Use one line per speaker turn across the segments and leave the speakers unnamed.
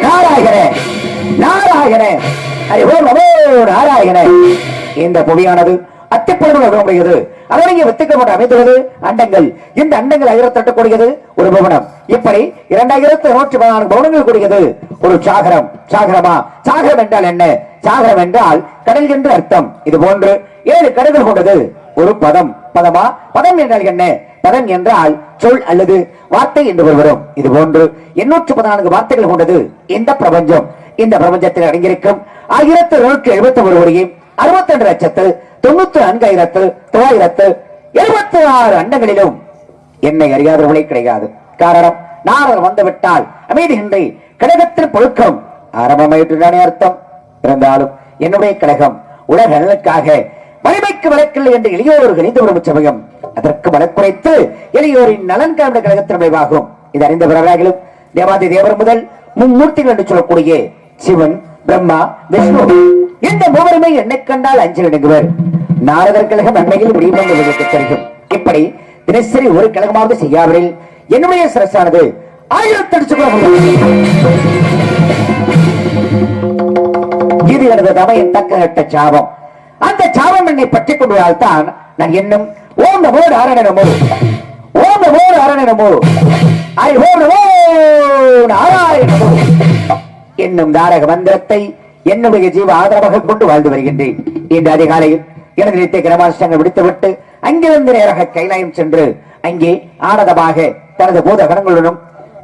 நாராயண நாராயண. அறிவோம் நமோ நாராயண. இந்த புவியானது அத்திப்பொழுது உடையது இங்கே வித்துக்கப்பட்டு அமைந்துள்ளது. அண்டங்கள். இந்த அண்டங்கள் ஆயிரத்தி கூடியது ஒரு பவனம். இப்படி இரண்டாயிரத்தி நூற்றி பதினாறு பவனங்கள் கூடியது ஒரு சாகரம். சாகரமா? சாகரம் என்றால் என்ன? சாகரம் என்றால் கடல் என்று அர்த்தம். இது போன்று ஏழு கடல்கள் கொண்டது. ஒரு பதம். பதமா? பதம் என்றால் என்ன? பதம் என்றால் சொல் அல்லது வார்த்தை என்று ஒரு வரும் இது போன்று எண்ணூற்று பதினான்கு வார்த்தைகள் கொண்டது இந்த பிரபஞ்சம். இந்த பிரபஞ்சத்தில் அடங்கியிருக்கும் ஆயிரத்தி நூற்றி எழுபத்தி ஒரு கோடியும் அறுபத்தி ரெண்டு லட்சத்து தொண்ணூத்தி நான்காயிரத்து தொள்ளாயிரத்து எழுபத்தி ஆறு அண்டங்களிலும் என்னை அறியாதவர்களே கிடையாது. காரணம் நாரர் வந்துவிட்டால் அமைதியின்றி கழகத்தின் பொழுக்கம் ஆரம்பமாயிட்டுதானே அர்த்தம். இருந்தாலும் என்னுடைய கழகம் உலக நலனுக்காக வலிமைக்கு வழக்கில்லை என்று எளியோர் கணிந்து வரும் சமயம் அதற்கு வழக்குரைத்து எளியோரின் நலன் காண்ட கழகத்தின் விளைவாகும் இது அறிந்த பிறராகிலும் தேவாதி தேவர் முதல் மும்மூர்த்திகள் என்று சொல்லக்கூடிய சிவன் பிரம்மா விஷ்ணு. இந்த மூவருமே என்னை கண்டால் அஞ்சு நடுங்குவர் நாரதர் கழகம் அண்மையில் முடிவு தெரியும். இப்படி தினசரி ஒரு கழகமாவது செய்யாவிடில் என்னுடைய சிரசானது ஆயிரத்தி அடிச்சு இது எனது தமையின் தக்க சாபம். அந்த சாபம் என்னை பற்றிக் கொண்டால் தான் நான் என்னும் ஓம் நமோ நாராயணமோ ஓம் நமோ நாராயணமோ ஐ ஓம் நமோ நாராயணமோ என்னும் தாரக மந்திரத்தை என்னுடைய ஜீவ ஆதரவாக கொண்டு வாழ்ந்து வருகின்றேன். இன்று அதிகாலையில் எனது நித்திய கிரமாஷ்டங்கள் விடுத்துவிட்டு அங்கிருந்து நேராக கைலாயம் சென்று அங்கே ஆனதமாக தனது பூத கணங்களுடனும்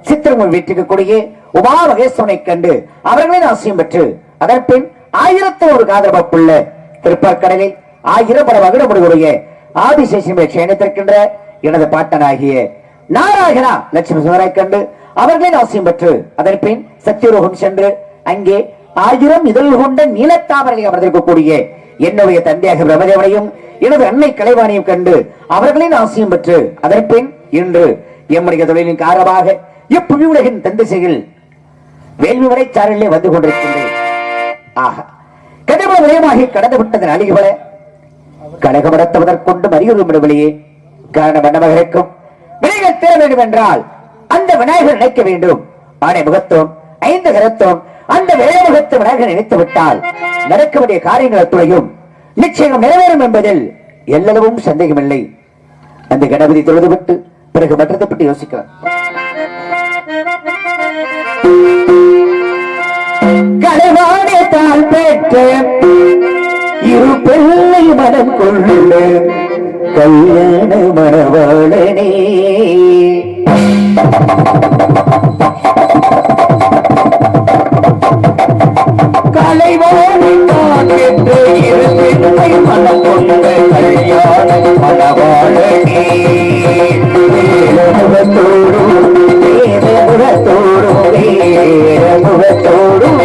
சித்திரமும் வீட்டிற்கக்கூடிய உமா மகேஸ்வரனை கண்டு அவர்களின் ஆசையும் பெற்று அதன்பின் ஆயிரத்தி ஒரு காதரப்புள்ள திருப்பற்கடலில் ஆயிரம் பல வகுடமுடைய ஆதிசேஷனை சேனித்திருக்கின்ற எனது பாட்டனாகிய நாராயணா லட்சுமி சுந்தரை கண்டு அவர்களின் அவசியம் பெற்று அதன் பின் சத்தியரோகம் சென்று அங்கே ஆயிரம் இதழ் கொண்ட நீலத்தாமரை அமர்ந்திருக்கக்கூடிய என்னுடைய தந்தையாக பிரமதேவனையும் எனது அன்னை கலைவாணியும் கண்டு அவர்களின் அவசியம் பெற்று அதற்பின் இன்று எம்முடைய தொழிலின் காரணமாக இப்புவி உலகின் தந்திசையில் வேள்வி வரை சாரலே வந்து கொண்டிருக்கின்றேன். ஆஹா கடுமை விரயமாகி கடந்து விட்டதன் அழிவுகளை கழகமடத்துவதற்கொண்டு மறியுறுமிடவிலேயே காரணம் என்னவகிருக்கும் விநாயகர் தேர வேண்டும் என்றால் அந்த விநாயகர் நினைக்க வேண்டும். ஆணை முகத்துவம் ஐந்து கரத்துவம் அந்த விரைமுகத்து விநாயகர் நினைத்து விட்டால் நடக்க வேண்டிய காரியங்கள் அத்துறையும் நிச்சயம் நிறைவேறும் என்பதில் எல்லளவும் சந்தேகமில்லை. அந்த கணபதி தொழுதுவிட்டு பிறகு மற்றதை பற்றி யோசிக்கலாம். கலைவாணியத்தால் பெற்ற இரு பிள்ளை மனம் கொள்ள கல்யாண மணவாளனே வேலமுகத்தோடும் வேதமுகத்தோடும் வேதமுகத்தோடும்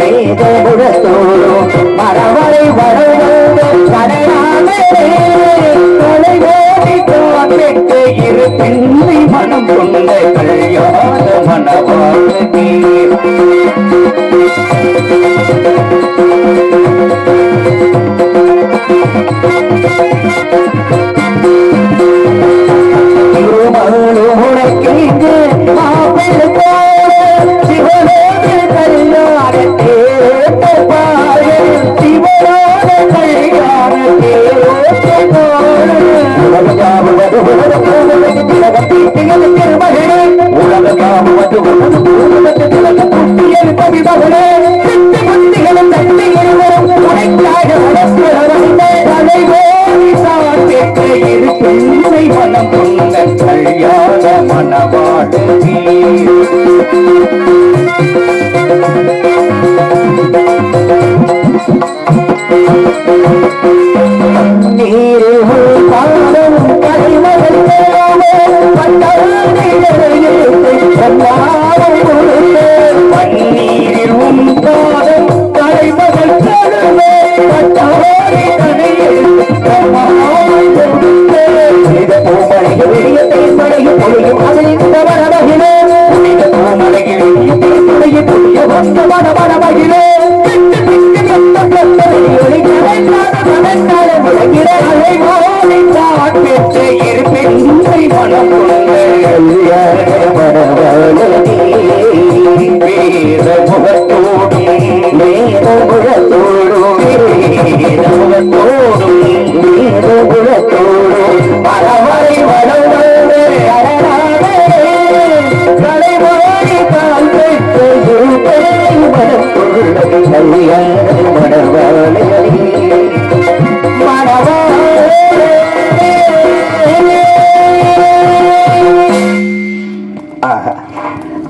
வேதமுகத்தோடும் மரவரை வரவந்த கடையாளே தொலைவோடி இரு பிள்ளை மனம் கொண்ட கல்யாண மனம் திருமகனே இருவரும் மனம் கொண்ட கல்யாண மனவாழ்வி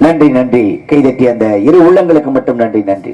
நன்றி நன்றி. கைதட்டி அந்த இரு உள்ளங்களுக்கு மட்டும் நன்றி நன்றி.